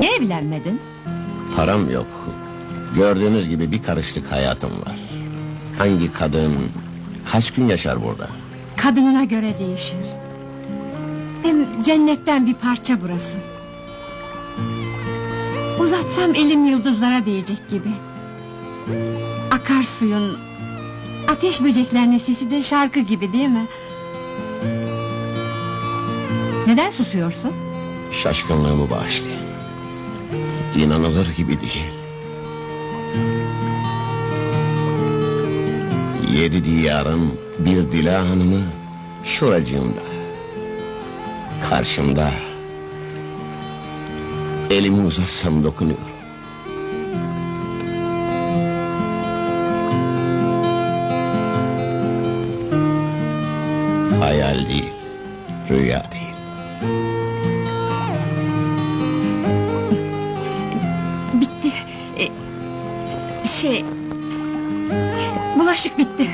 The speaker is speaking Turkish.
Niye evlenmedin? Param yok. Gördüğünüz gibi bir karışlık hayatım var. Hangi kadın kaç gün yaşar burada? Kadınına göre değişir. Hem cennetten bir parça burası. Uzatsam elim yıldızlara değecek gibi. Akarsuyun, ateş böceklerinin sesi de şarkı gibi değil mi? Neden susuyorsun? Şaşkınlığımı bağışlayın. İnanılır gibi değil. Yedi diyarın bir dila hanımı şuracığımda. Karşımda. Elimi uzatsam dokunuyor. Hayal değil, rüya değil. Şey... Bulaşık bitti.